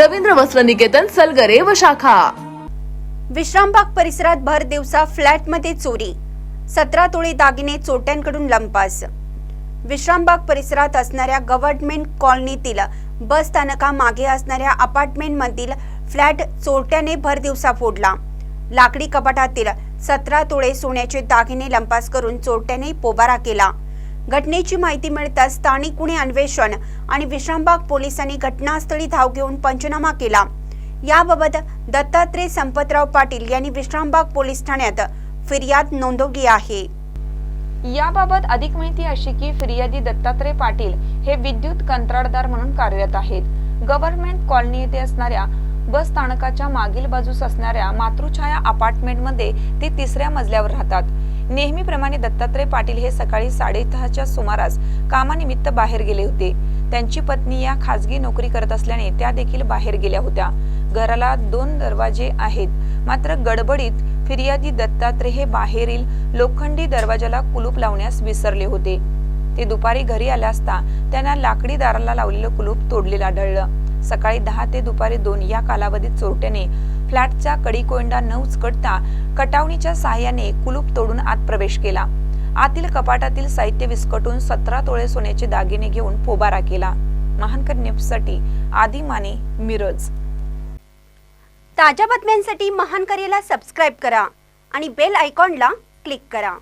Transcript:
रवींद्र वस्त्र निकेतन सलगरे व शाखा. विश्रामबाग परिसरात भर दिवसा फ्लॅटमध्ये चोरी. सतरा तोळे दागिने चोरट्यांकडून लंपास. विश्रामबाग परिसरात असणाऱ्या गव्हर्नमेंट कॉलनीतील बस स्थानकामागे असणाऱ्या अपार्टमेंटमधील फ्लॅट चोरट्याने भर दिवसा फोडला. लाकडी कपाटातील सतरा तोळे सोन्याचे दागिने लंपास करून चोरट्याने पोबारा केला. घटनेची माहिती मिळताच स्थानिक गुन्हे अन्वेषण आणि विश्रामबाग पोलिसांनी घटनास्थळी धाव घेऊन पंचनामा केला. याबाबत दत्तात्रय संपतराव पाटील यांनी विश्रामबाग पोलीस ठाण्यात फिर्याद नोंदवली आहे. याबाबत अधिक माहिती अशी की फिर्यादी दत्तात्रय पाटील हे विद्युत कंत्राटदार म्हणून कार्यरत आहेत. गव्हर्नमेंट कॉलनी येथे असणाऱ्या बस स्थानकाच्या मागील बाजूस असणाऱ्या मातृछाया अपार्टमेंटमध्ये ते तिसऱ्या मजल्यावर राहतात. नेहमीप्रमाणे दत्तात्रय पाटील हे सकाळी साडेदहाच्या सुमारास कामानिमित्त बाहेर गेले होते. त्यांची पत्नी या खासगी नोकरी करत असल्याने त्या देखील बाहेर गेल्या होत्या. घराला दोन दरवाजे आहेत. मात्र गडबडीत फिर्यादी दत्तात्रय हे बाहेरील लोखंडी दरवाजाला कुलूप लावण्यास विसरले होते. ते दुपारी घरी आले असता त्यांना लाकडी दाराला लावलेलं कुलूप तोडलेलं आढळलं. सकाळी दहा ते दुपारी दोन या कालावधीत चोरट्याने फ्लॅटचा कडीकोंडा न उचकटता कटावणीच्या सहाय्याने कुलूप तोडून आत प्रवेश केला. आतील कपाटातील साहित्य विस्कटून सतरा तोळे सोन्याचे दागिने घेऊन पोबारा केला. महानकर न्यूजसाठी आदी माने मिरज. ताज्या बातम्यांसाठी महान करेला सबस्क्राईब करा आणि बेल आयकॉनला क्लिक करा.